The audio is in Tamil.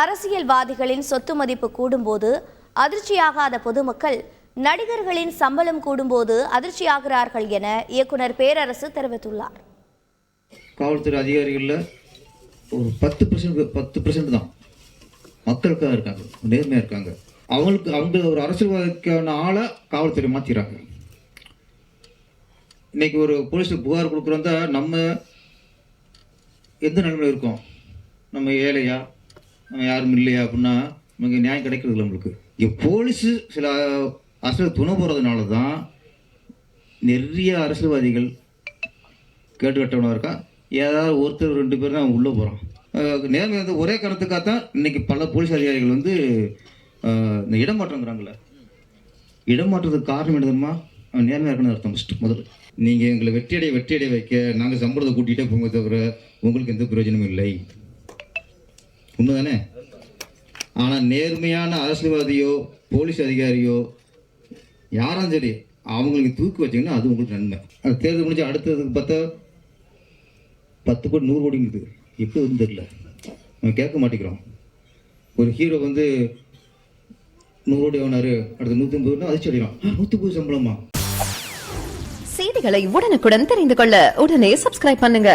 அரசியல்வாதிகளின் சொத்து மதிப்பு கூடும்போது அதிர்ச்சியாகாத பொதுமக்கள் நடிகர்களின் சம்பளம் கூடும்போது அதிர்ச்சியாகிறார்கள் என இயக்குனர் பேரரசு தெரிவித்துள்ளார். காவல்துறை அதிகாரிகளில் ஒரு பத்து பர்சன்ட் பத்து பர்சன்ட் தான். மக்களுக்காக இருக்காங்க நேர்மையாக இருக்காங்க. அவங்களுக்கு அவங்க ஒரு அரசியல்வாதிக்கான ஆளை காவல்துறை மாற்றிடுறாங்க இன்னைக்கு ஒரு போலீஸுக்கு புகார் கொடுக்குறோம் நம்ம எந்த நிலைமையில் இருக்கோம்? நம்ம ஏழையா? யாரும் இல்லையா அப்படின்னா நமக்கு நியாயம் கிடைக்கிறது இல்லை நம்மளுக்கு. இங்கே போலீஸு சில அரசியல் துணை போகிறதுனால தான் நிறைய அரசியல்வாதிகள் கேட்டு கட்டவனாக இருக்கா? ஏதாவது ஒருத்தர் ரெண்டு பேர் தான் உள்ளே போகிறான் நேர்மை வந்து ஒரே காரணத்துக்காக தான் இன்றைக்கி பல போலீஸ் அதிகாரிகள் வந்து இந்த இடமாற்றங்கிறாங்களே இடமாற்றத்துக்கு காரணம் என்னதுமா அவன் நேர்மையாக இருக்கணும்னு அர்த்தம் ஃபஸ்ட்டு முதல்ல. நீங்கள் எங்களை வெற்றியடைய வெற்றியடைய வைக்க நாங்கள் சம்பளத்தை கூட்டிகிட்டே போங்க தவிர உங்களுக்கு எந்த பிரயோஜனமும் இல்லை. உண்மைதானே? ஆனால் நேர்மையான அரசியல்வாதியோ போலீஸ் அதிகாரியோ யாரும் சரி அவங்களுக்கு தூக்கி வச்சிங்கன்னா அது உங்களுக்கு நன்மை. அது தேர்தல் முடிஞ்சு அடுத்ததுக்கு பார்த்தா பத்து கோடி நூறு கோடிங்குது. எப்படி வந்து தெரியல. நம்ம கேட்க மாட்டேங்கிறோம். ஒரு ஹீரோ வந்து நூறு கோடி ஆனார் அடுத்து நூற்றி ஐம்பது அதிர்ச்சி அடைகிறான் நூற்றி ஐம்பது சம்பளமா? செய்திகளை உடனுக்குடன் தெரிந்து கொள்ள உடனே சப்ஸ்கிரைப் பண்ணுங்க.